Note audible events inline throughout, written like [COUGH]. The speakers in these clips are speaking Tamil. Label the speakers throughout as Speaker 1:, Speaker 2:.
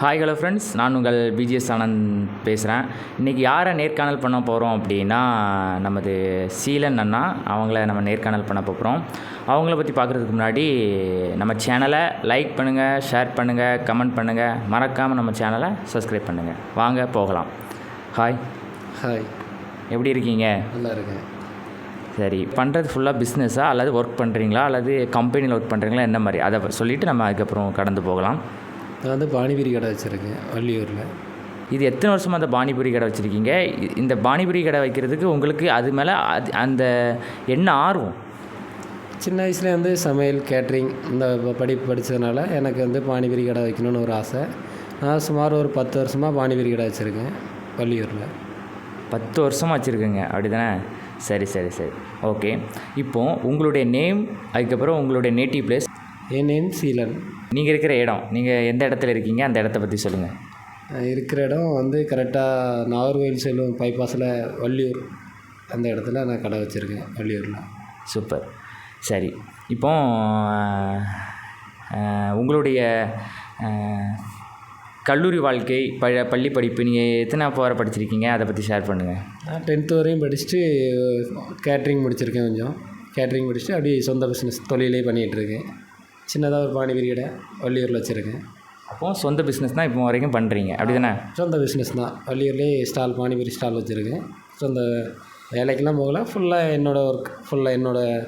Speaker 1: ஹாய் ஹலோ ஃப்ரெண்ட்ஸ் நான் உங்கள் பிஜிஎஸ் ஆனந்த் பேசுகிறேன் இன்றைக்கி யாரை நேர்காணல் பண்ண போகிறோம் அப்படின்னா நமது சீலன் அண்ணா. அவங்கள நம்ம நேர்காணல் பண்ண போகிறோம் அவங்கள பற்றி பார்க்குறதுக்கு முன்னாடி நம்ம சேனலை லைக் பண்ணுங்கள் ஷேர் பண்ணுங்கள் கமெண்ட் பண்ணுங்கள் மறக்காமல் நம்ம சேனலை சப்ஸ்கிரைப் பண்ணுங்கள் வாங்க போகலாம். ஹாய்
Speaker 2: ஹாய்
Speaker 1: எப்படி இருக்கீங்க?
Speaker 2: நல்லா இருக்கேன்.
Speaker 1: சரி. பண்ணுறது ஃபுல்லாக பிஸ்னஸா அல்லது ஒர்க் பண்ணுறீங்களா அல்லது கம்பெனியில் ஒர்க் பண்ணுறீங்களா என்ன மாதிரி? அதை சொல்லிவிட்டு நம்ம அதுக்கப்புறம் கடந்து போகலாம்.
Speaker 2: நான் வந்து பானிபூரி கடை வச்சுருக்கேன் வள்ளியூரில்.
Speaker 1: இது எத்தனை வருஷமாக அந்த பானிபூரி கடை வச்சுருக்கீங்க? இந்த பானிபூரி கடை வைக்கிறதுக்கு உங்களுக்கு அது மேலே அது அந்த என்ன ஆர்வம்?
Speaker 2: சின்ன வயசுல வந்து சமையல் கேட்ரிங் இந்த படிப்பு படித்ததுனால எனக்கு வந்து பானிபூரி கடை வைக்கணும்னு ஒரு ஆசை. நான் சுமார் ஒரு பத்து வருஷமாக பானிபூரி கடை வச்சுருக்கேன் வள்ளியூரில்.
Speaker 1: பத்து வருஷமாக வச்சுருக்குங்க அப்படி தானே சரி சரி சரி. ஓகே. இப்போது உங்களுடைய நேம் அதுக்கப்புறம் உங்களுடைய நேட்டிவ் பிளேஸ்.
Speaker 2: என் நேம் சீலன்.
Speaker 1: நீங்கள் இருக்கிற இடம் நீங்கள் எந்த இடத்துல இருக்கீங்க? அந்த இடத்த பற்றி சொல்லுங்கள்
Speaker 2: இருக்கிற இடம் வந்து கரெக்டாக நாகர்கோவில் செல்லும் பைபாஸில் வள்ளியூர். அந்த இடத்துல நான் கடை வச்சுருக்கேன் வள்ளியூரில்.
Speaker 1: சூப்பர். சரி இப்போ உங்களுடைய கல்லூரி வாழ்க்கை ப பள்ளி படிப்பு நீங்கள் எத்தனை வரை படிச்சிருக்கீங்க? அதை பற்றி ஷேர் பண்ணுங்கள்
Speaker 2: நான் டென்த்து வரையும் படிச்சுட்டு கேட்ரிங் முடிச்சிருக்கேன் கொஞ்சம். கேட்ரிங் முடிச்சுட்டு அப்படியே சொந்த பிஸ்னஸ் தொழிலே பண்ணிகிட்ருக்கேன் சின்னதாக ஒரு பானிபூரி கடை வள்ளியூரில் வச்சுருக்கேன்.
Speaker 1: அப்போது சொந்த பிஸ்னஸ் தான் இப்போ வரைக்கும் பண்ணுறீங்க அப்படி தானே?
Speaker 2: சொந்த பிஸ்னஸ் தான். வள்ளியூர்லேயே ஸ்டால் பானிபூரி ஸ்டால் வச்சுருக்கேன். சொந்த வேலைக்கெல்லாம் போகல. ஃபுல்லாக என்னோடய ஒர்க் ஃபுல்லாக என்னோடய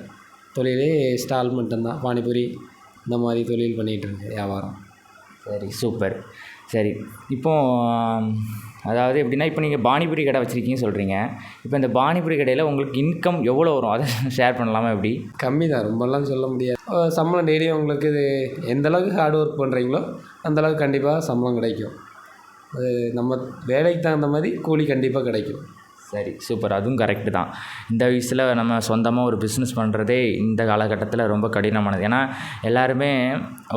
Speaker 2: தொழிலே ஸ்டால் மட்டும்தான். பானிபூரி இந்த மாதிரி தொழில் பண்ணிகிட்டு இருக்கேன் வியாபாரம்.
Speaker 1: சரி சூப்பர். சரி இப்போ ஆம், அதாவது எப்படின்னா இப்போ நீங்கள் பானிபூரி கடை வச்சுருக்கீங்கன்னு சொல்கிறீங்க இப்போ இந்த பானிபூரி கடையில் உங்களுக்கு இன்கம் எவ்வளோ வரும்? அதை [LAUGHS] ஷேர் பண்ணலாமா எப்படி?
Speaker 2: கம்மி தான் ரொம்பலாம் சொல்ல முடியாது. சம்பளம் டெய்லியும் உங்களுக்கு இது எந்த அளவுக்கு ஹார்ட் ஒர்க் பண்ணுறீங்களோ அந்தளவுக்கு கண்டிப்பாக சம்பளம் கிடைக்கும். அது நம்ம வேலைக்கு தகுந்த மாதிரி கூலி கண்டிப்பாக கிடைக்கும்.
Speaker 1: சரி சூப்பர் அதுவும் கரெக்டு தான். இந்த வயசில் நம்ம சொந்தமாக ஒரு பிஸ்னஸ் பண்ணுறதே இந்த காலகட்டத்தில் ரொம்ப கடினமானது. ஏன்னா எல்லாருமே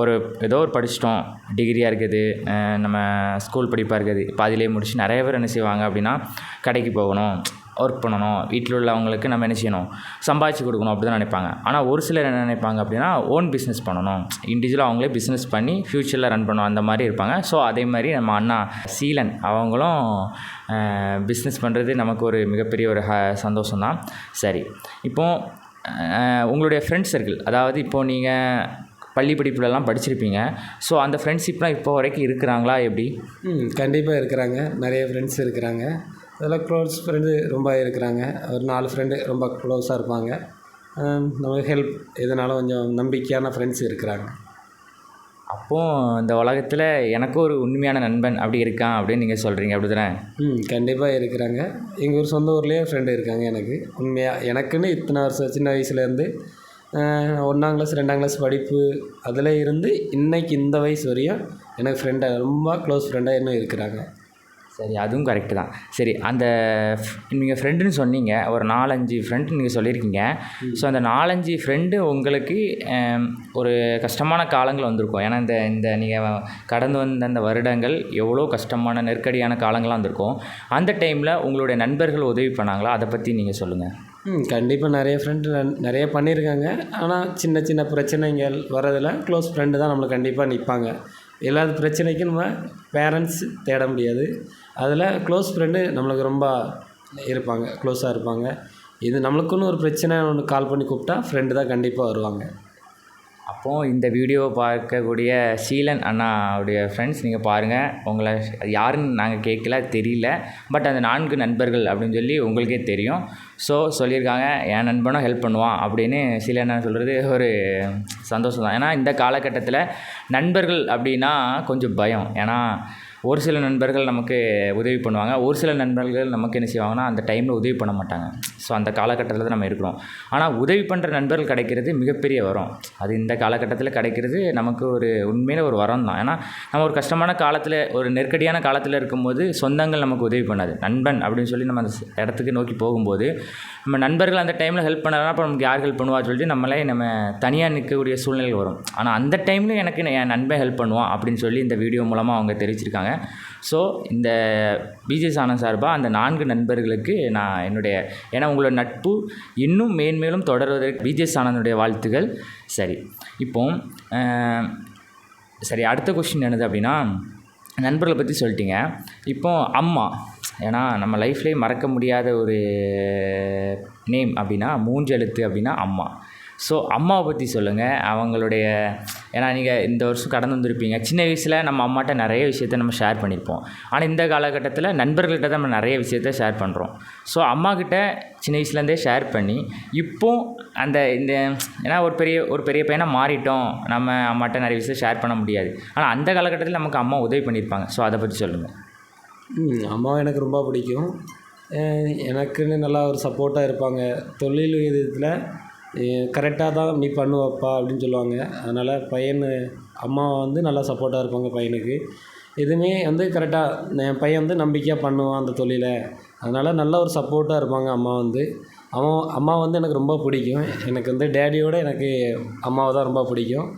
Speaker 1: ஒரு ஏதோ ஒரு படிச்சிட்டோம். டிகிரியாக இருக்குது நம்ம ஸ்கூல் படிப்பாக இருக்குது. பாதியிலே முடிச்சு நிறைய பேர் என்ன செய்வாங்க அப்படின்னா கடைக்கு போகணும். ஒர்க் பண்ணணும். வீட்டில் உள்ளவங்களுக்கு நம்ம என்ன செய்யணும்? சம்பாதிச்சு கொடுக்கணும் அப்படி தான் நினைப்பாங்க. ஆனால் ஒரு சிலர் என்ன நினைப்பாங்க அப்படின்னா ஓன் பிஸ்னஸ் பண்ணணும். இண்டிவிஜுவலாக அவங்களே பிஸ்னஸ் பண்ணி ஃப்யூச்சரில் ரன் பண்ணணும் அந்த மாதிரி இருப்பாங்க. ஸோ அதே மாதிரி நம்ம அண்ணா சீலன் அவங்களும் பிஸ்னஸ் பண்ணுறது நமக்கு ஒரு மிகப்பெரிய ஒரு ஹ சந்தோஷம் தான் சரி இப்போது உங்களுடைய ஃப்ரெண்ட்ஸ் சர்க்கிள் அதாவது இப்போது நீங்கள் பள்ளி படிப்புலலாம் படிச்சிருப்பீங்க. ஸோ அந்த ஃப்ரெண்ட்ஷிப்லாம் இப்போ வரைக்கும் இருக்கிறாங்களா? எப்படி?
Speaker 2: ம் கண்டிப்பாக இருக்கிறாங்க. நிறைய ஃப்ரெண்ட்ஸ் இருக்கிறாங்க. அதில் க்ளோஸ் ஃப்ரெண்டு ரொம்ப இருக்கிறாங்க. ஒரு நாலு ஃப்ரெண்டு ரொம்ப க்ளோஸாக இருப்பாங்க. நமக்கு ஹெல்ப் எதுனாலும் கொஞ்சம் நம்பிக்கையான ஃப்ரெண்ட்ஸ் இருக்கிறாங்க.
Speaker 1: அப்போது இந்த உலகத்தில் எனக்கும் ஒரு உண்மையான நண்பன் அப்படி இருக்கான் அப்படின்னு நீங்கள் சொல்கிறீங்க அப்படி தானே
Speaker 2: ம் கண்டிப்பாக இருக்கிறாங்க. எங்கள் ஊர் சொந்த ஊர்லேயே ஃப்ரெண்டு இருக்காங்க எனக்கு. உண்மையாக எனக்குன்னு இத்தனை வருஷம் சின்ன வயசுலேருந்து ஒன்றாம் கிளாஸ் ரெண்டாம் கிளாஸ் படிப்பு அதில் இருந்து இன்னைக்கு இந்த வயசு வரையும் எனக்கு ஃப்ரெண்டாக ரொம்ப க்ளோஸ் ஃப்ரெண்டாக இன்னும் இருக்கிறாங்க.
Speaker 1: சரி அதுவும் கரெக்டு தான். சரி அந்த நீங்கள் ஃப்ரெண்டுன்னு சொன்னீங்க. ஒரு நாலஞ்சு ஃப்ரெண்டு நீங்கள் சொல்லியிருக்கீங்க. ஸோ அந்த நாலஞ்சு ஃப்ரெண்டு உங்களுக்கு ஒரு கஷ்டமான காலங்கள் வந்திருக்கும். ஏன்னா இந்த இந்த நீங்கள் கடந்து வந்த அந்த வருடங்கள் எவ்வளோ கஷ்டமான நெருக்கடியான காலங்களாக வந்திருக்கும். அந்த டைமில் உங்களுடைய நண்பர்கள் உதவி பண்ணாங்களா? அதை பற்றி நீங்கள் சொல்லுங்கள்
Speaker 2: ம் கண்டிப்பாக நிறைய ஃப்ரெண்டு நிறைய பண்ணியிருக்காங்க. ஆனால் சின்ன சின்ன பிரச்சனைகள் வரதில் க்ளோஸ் ஃப்ரெண்டு தான் நம்மளுக்கு கண்டிப்பாக நிற்பாங்க எல்லா பிரச்சனைக்கும் நம்ம பேரண்ட்ஸ் தேட முடியாது. அதில் க்ளோஸ் ஃப்ரெண்டு நம்மளுக்கு ரொம்ப இருப்பாங்க க்ளோஸாக இருப்பாங்க. இது நம்மளுக்குன்னு ஒரு பிரச்சனை ஒன்று கால் பண்ணி கூப்பிட்டா ஃப்ரெண்டு தான் கண்டிப்பாக வருவாங்க.
Speaker 1: அப்போது இந்த வீடியோவை பார்க்கக்கூடிய சீலன் அண்ணாவுடைய ஃப்ரெண்ட்ஸ் நீங்கள் பாருங்கள் உங்களை யாருன்னு நாங்கள் கேட்கல தெரியல. பட் அந்த நான்கு நண்பர்கள் அப்படின்னு சொல்லி உங்களுக்கே தெரியும். ஸோ சொல்லியிருக்காங்க என் நண்பனும் ஹெல்ப் பண்ணுவான் அப்படின்னு சில என்ன சொல்கிறது ஒரு சந்தோஷம் தான் ஏன்னா இந்த காலகட்டத்தில் நண்பர்கள் அப்படின்னா கொஞ்சம் பயம். ஏன்னா ஒரு சில நண்பர்கள் நமக்கு உதவி பண்ணுவாங்க. ஒரு சில நண்பர்கள் நமக்கு என்ன செய்வாங்கன்னா அந்த டைமில் உதவி பண்ண மாட்டாங்க. ஸோ அந்த காலகட்டத்தில் தான் நம்ம இருக்கிறோம். ஆனால் உதவி பண்ணுற நண்பர்கள் கிடைக்கிறது மிகப்பெரிய வரம். அது இந்த காலகட்டத்தில் கிடைக்கிறது நமக்கு ஒரு உண்மையில ஒரு வரம் தான். ஏன்னா நம்ம ஒரு கஷ்டமான காலத்தில் ஒரு நெருக்கடியான காலத்தில் இருக்கும்போது சொந்தங்கள் நமக்கு உதவி பண்ணாது. நண்பன் அப்படின்னு சொல்லி நம்ம அந்த இடத்துக்கு நோக்கி போகும்போது நம்ம நண்பர்கள் அந்த டைமில் ஹெல்ப் பண்ணலாம் அப்போ நமக்கு யார் ஹெல்ப் பண்ணுவா சொல்லிட்டு நம்மளே நம்ம தனியாக நிற்கக்கூடிய சூழ்நிலை வரும். ஆனால் அந்த டைமில் எனக்கு என் நண்பன் ஹெல்ப் பண்ணுவான் அப்படின்னு சொல்லி இந்த வீடியோ மூலமாக அவங்க தெரிவிச்சிருக்காங்க. ஸோ இந்த பிஜே சாணம் சார்பாக அந்த நான்கு நண்பர்களுக்கு நான் என்னுடைய ஏன்னா உங்களோட நட்பு இன்னும் மேன்மேலும் தொடர்வதற்கு பிஜே சாணனுடைய வாழ்த்துக்கள். சரி இப்போ சரி அடுத்த கொஷின் என்னது அப்படின்னா நண்பர்களை பற்றி சொல்லிட்டீங்க. இப்போ அம்மா ஏன்னா நம்ம லைஃப்லேயே மறக்க முடியாத ஒரு நேம் அப்படின்னா மூஞ்செழுத்து அப்படின்னா அம்மா. ஸோ அம்மாவை பற்றி சொல்லுங்கள் அவங்களுடைய ஏன்னா நீங்கள் இந்த வருஷம் கடந்து வந்திருப்பீங்க. சின்ன வயசில் நம்ம அம்மாட்ட நிறைய விஷயத்த நம்ம ஷேர் பண்ணியிருப்போம் ஆனால் இந்த காலகட்டத்தில் நண்பர்கள்கிட்ட தான் நம்ம நிறைய விஷயத்த ஷேர் பண்ணுறோம் ஸோ அம்மாக்கிட்ட சின்ன வயசுலேருந்தே ஷேர் பண்ணி இப்போ அந்த இந்த ஏன்னா ஒரு பெரிய ஒரு பெரிய பையனாக மாறிட்டோம். நம்ம அம்மாட்ட நிறைய விஷயம் ஷேர் பண்ண முடியாது. ஆனால் அந்த காலகட்டத்தில் நமக்கு அம்மா உதவி பண்ணியிருப்பாங்க ஸோ அதை பற்றி சொல்லுங்கள்
Speaker 2: அம்மா அம்மாவை எனக்கு ரொம்ப பிடிக்கும். எனக்குன்னு நல்லா ஒரு சப்போர்ட்டாக இருப்பாங்க. தொழில் விதத்தில் கரெக்டாக தான் நீ பண்ணுவப்பா அப்படின்னு சொல்லுவாங்க. அதனால் பையன் அம்மா வந்து நல்லா சப்போர்ட்டாக இருப்பாங்க பையனுக்கு. எதுவுமே வந்து கரெக்டாக என் பையன் வந்து நம்பிக்கையாக பண்ணுவான் அந்த தொழிலை. அதனால் நல்ல ஒரு சப்போர்ட்டாக இருப்பாங்க அம்மா வந்து. அவன் அம்மா வந்து எனக்கு ரொம்ப பிடிக்கும். எனக்கு வந்து டேடியோட எனக்கு அம்மாவை தான் ரொம்ப பிடிக்கும்.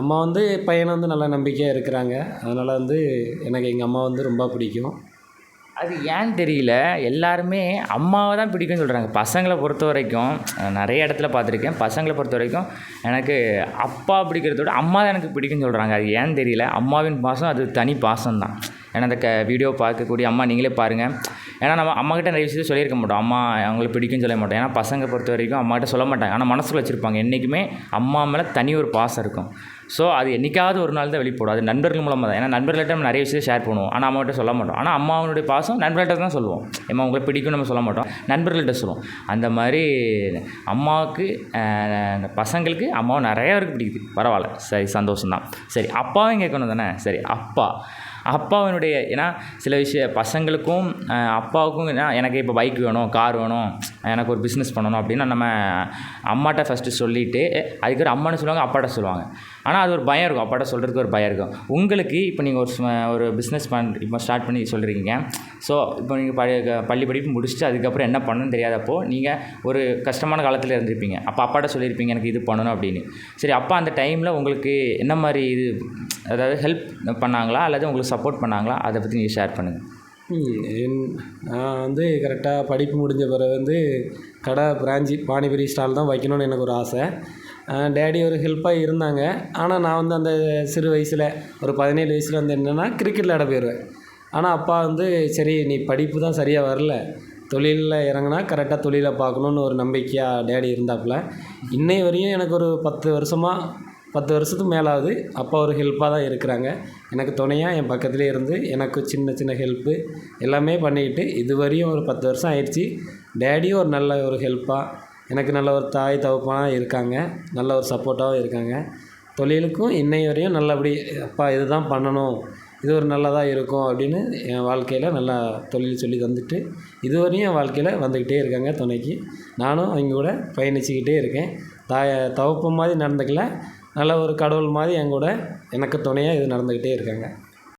Speaker 2: அம்மா வந்து பையனை வந்து நல்லா நம்பிக்கையாக இருக்கிறாங்க. அதனால் வந்து எனக்கு எங்கள் அம்மா வந்து ரொம்ப பிடிக்கும்.
Speaker 1: அது ஏன்னு தெரியல. எல்லாருமே அம்மாவை தான் பிடிக்கும்னு சொல்கிறாங்க பசங்களை பொறுத்த வரைக்கும் நிறைய இடத்துல பார்த்துருக்கேன். பசங்களை பொறுத்த வரைக்கும் எனக்கு அப்பா பிடிக்கிறத விட அம்மா தான் எனக்கு பிடிக்கும்னு சொல்கிறாங்க அது ஏன்னு தெரியல. அம்மாவின் பாசம் அது தனி பாசம் தான் ஏன்னா அந்த க வீடியோ பார்க்கக்கூடிய அம்மா நீங்களே பாருங்கள் ஏன்னா நம்ம அம்மாக்கிட்ட நிறைய விஷயத்தை சொல்லியிருக்க மாட்டோம். அம்மா அவங்களுக்கு பிடிக்கும்னு சொல்ல மாட்டோம். ஏன்னா பசங்க பொறுத்த வரைக்கும் அம்மாக்கிட்ட சொல்ல மாட்டாங்க. ஆனால் மனசில் வச்சுருப்பாங்க. என்றைக்குமே அம்மா மேலே தனி ஒரு பாசம் இருக்கும். ஸோ அது என்றைக்காவது ஒரு நாள் தான் வெளிப்படும். அது நண்பர்கள் மூலமாக தான். ஏன்னா நண்பர்கள்ட்ட நம்ம நிறைய விஷயம் ஷேர் பண்ணுவோம். ஆனால் அம்மாவிட்ட சொல்ல மாட்டோம். ஆனால் அம்மாவனுடைய பாசம் நண்பர்கள்ட்ட தான் சொல்லுவோம். ஏமா உங்களை பிடிக்கும் நம்ம சொல்ல மாட்டோம். நண்பர்கள்ட்ட சொல்லுவோம். அந்த மாதிரி அம்மாவுக்கு பசங்களுக்கு அம்மாவை நிறையா பேருக்கு பிடிக்குது. பரவாயில்ல. சரி சந்தோஷம்தான். சரி அப்பாவும் கேட்கணும் தானே? சரி அப்பா. அப்பாவினுடைய ஏன்னா சில விஷய பசங்களுக்கும் அப்பாவுக்கும் ஏன்னா எனக்கு இப்போ பைக் வேணும் கார் வேணும் எனக்கு ஒரு பிஸ்னஸ் பண்ணணும் அப்படின்னு நம்ம அம்மாட்ட ஃபஸ்ட்டு சொல்லிவிட்டு அதுக்கப்புறம் அம்மான்னு சொல்லுவாங்க அப்பாட்ட சொல்லுவாங்க. ஆனால் அது ஒரு பயம் இருக்கும் அப்பாட்ட சொல்கிறதுக்கு ஒரு பயம் இருக்கும். உங்களுக்கு இப்போ நீங்கள் ஒரு ஒரு பிஸ்னஸ் பண் இப்போ ஸ்டார்ட் பண்ணி சொல்கிறீங்க ஸோ இப்போ நீங்கள் பழைய பள்ளி படிப்பு முடிச்சுட்டு அதுக்கப்புறம் என்ன பண்ணணும்னு தெரியாதப்போ நீங்கள் ஒரு கஷ்டமான காலத்தில் இருந்திருப்பீங்க. அப்போ அப்பாட்ட சொல்லியிருப்பீங்க எனக்கு இது பண்ணணும் அப்படின்னு. சரி அப்பா அந்த டைமில் உங்களுக்கு என்ன மாதிரி இது அதாவது ஹெல்ப் பண்ணாங்களா? அல்லது உங்களுக்கு சப்போர்ட் பண்ணாங்களா? அதை பற்றி நீங்கள் ஷேர் பண்ணுங்கள்
Speaker 2: என்- நான் வந்து கரெக்டாக படிப்பு முடிஞ்ச பிறகு வந்து கடை பிராஞ்சி பானிபுரி ஸ்டால் தான் வைக்கணும்னு எனக்கு ஒரு ஆசை. டேடி ஒரு ஹெல்ப்பாக இருந்தாங்க. ஆனால் நான் வந்து அந்த சிறு வயசில் ஒரு பதினேழு வயசில் வந்து என்னென்னா கிரிக்கெட் விளாட போயிடுவேன் ஆனால் அப்பா வந்து சரி நீ படிப்பு தான் சரியாக வரல. தொழிலில் இறங்குனா கரெக்டாக தொழிலை பார்க்கணுன்னு ஒரு நம்பிக்கையாக டேடி இருந்தாப்புல. இன்னை வரையும் எனக்கு ஒரு பத்து வருஷமாக பத்து வருஷத்துக்கு மேலாவது அப்பா ஒரு ஹெல்ப்பாக தான் இருக்கிறாங்க. எனக்கு துணையாக என் பக்கத்துலேயே இருந்து எனக்கு சின்ன சின்ன ஹெல்ப்பு எல்லாமே பண்ணிக்கிட்டு இது வரையும் ஒரு பத்து வருஷம் ஆயிடுச்சு. டேடியும் ஒரு நல்ல ஒரு ஹெல்ப்பாக எனக்கு நல்ல ஒரு தாய் தகப்பனாக இருக்காங்க. நல்ல ஒரு சப்போர்ட்டாகவும் இருக்காங்க. தொழிலுக்கும் இன்னை வரையும் நல்லபடி அப்பா இதுதான் பண்ணணும் இது ஒரு நல்லதாக இருக்கும் அப்படின்னு என் வாழ்க்கையில் நல்லா தொழில் சொல்லி தந்துட்டு இதுவரையும் என் வாழ்க்கையில் வந்துக்கிட்டே இருக்காங்க துணைக்கு. நானும் அவங்க கூட பயணிச்சுக்கிட்டே இருக்கேன். தாய தவப்பம் மாதிரி நடந்துக்கல. நல்ல ஒரு கடவுள் மாதிரி என் கூட எனக்கு துணையாக இது நடந்துக்கிட்டே இருக்காங்க.